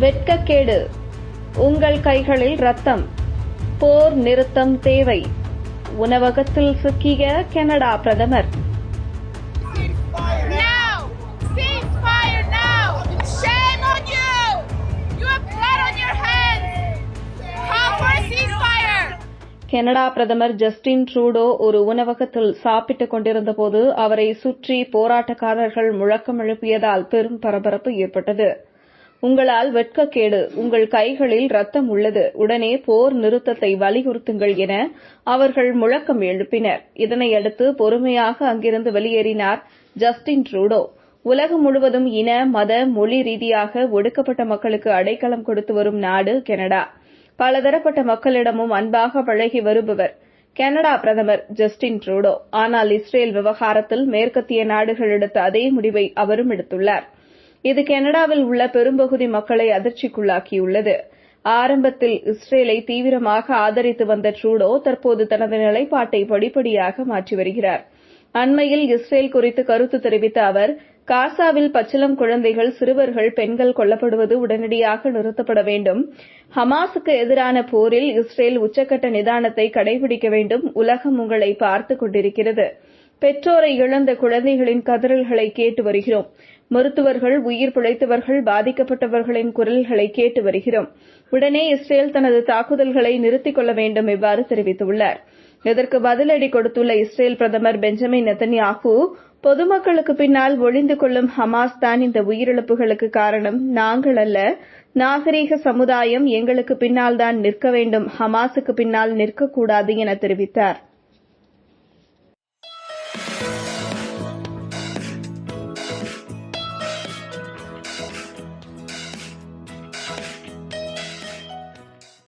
வெட்கக்கேடு. உங்கள் கைகளில் ரத்தம். போர் நிறுத்தம் தேவை. உணவகத்தில் சிக்கிய கனடா பிரதமர்! கனடா பிரதமர் ஜஸ்டின் ட்ரூடோ ஒரு உணவகத்தில் சாப்பிட்டுக் கொண்டிருந்தபோது அவரை சுற்றி போராட்டக்காரர்கள் முழக்கம் எழுப்பியதால் பெரும் பரபரப்பு ஏற்பட்டது. உங்களால் வெட்கக்கேடு உங்கள் கைகளில் ரத்தம் உள்ளது உடனே போர் நிறுத்தத்தை வலியுறுத்துங்கள் என அவர்கள் முழக்கம் எழுப்பினர். இதனையடுத்து பொறுமையாக அங்கிருந்து வெளியேறினார் ஜஸ்டின் ட்ரூடோ. உலகம் முழுவதும் இன மத மொழி ரீதியாக ஒடுக்கப்பட்ட மக்களுக்கு அடைக்கலம் கொடுத்து வரும் நாடு கனடா. பலதரப்பட்ட மக்களிடமும் அன்பாக பழகி வருபவர் கனடா பிரதமர் ஜஸ்டின் ட்ரூடோ. ஆனால் இஸ்ரேல் விவகாரத்தில் மேற்கத்திய நாடுகள் எடுத்த அதே முடிவை அவரும் எடுத்துள்ளார். இது கனடாவில் உள்ள பெரும்பகுதி மக்களை அதிர்ச்சிக்குள்ளாக்கியுள்ளது. ஆரம்பத்தில் இஸ்ரேலை தீவிரமாக ஆதரித்து வந்த ட்ரூடோ தற்போது தனது நிலைப்பாட்டை படிப்படியாக மாற்றி வருகிறார். அண்மையில் இஸ்ரேல் குறித்து கருத்து தெரிவித்த அவர் காசாவில் பச்சிளம் குழந்தைகள் சிறுவர்கள் பெண்கள் கொல்லப்படுவது உடனடியாக நிறுத்தப்பட வேண்டும். ஹமாஸுக்கு எதிரான போரில் இஸ்ரேல் உச்சக்கட்ட நிதானத்தை கடைபிடிக்க வேண்டும். உலகம் உங்களை பார்த்துக் கொண்டிருக்கிறது. பெற்றோரை இழந்த குழந்தைகளின் கதறல்களை கேட்டு வருகிறோம். மருத்துவர்கள் உயிர் பிழைத்தவர்கள் பாதிக்கப்பட்டவர்களின் குரல்களை கேட்டு வருகிறோம். உடனே இஸ்ரேல் தனது தாக்குதல்களை நிறுத்திக் கொள்ள வேண்டும் இவ்வாறு தெரிவித்துள்ளார். இதற்கு பதிலடி கொடுத்துள்ள இஸ்ரேல் பிரதமர் பெஞ்சமின் நெத்தன்யாஹூ பொதுமக்களுக்கு பின்னால் ஒளிந்து கொள்ளும் ஹமாஸ் தான் இந்த உயிரிழப்புகளுக்கு காரணம். நாங்கள் அல்ல. நாகரீக சமுதாயம் எங்களுக்கு பின்னால் தான் நிற்க வேண்டும். ஹமாஸுக்கு பின்னால் நிற்கக்கூடாது என தெரிவித்தாா்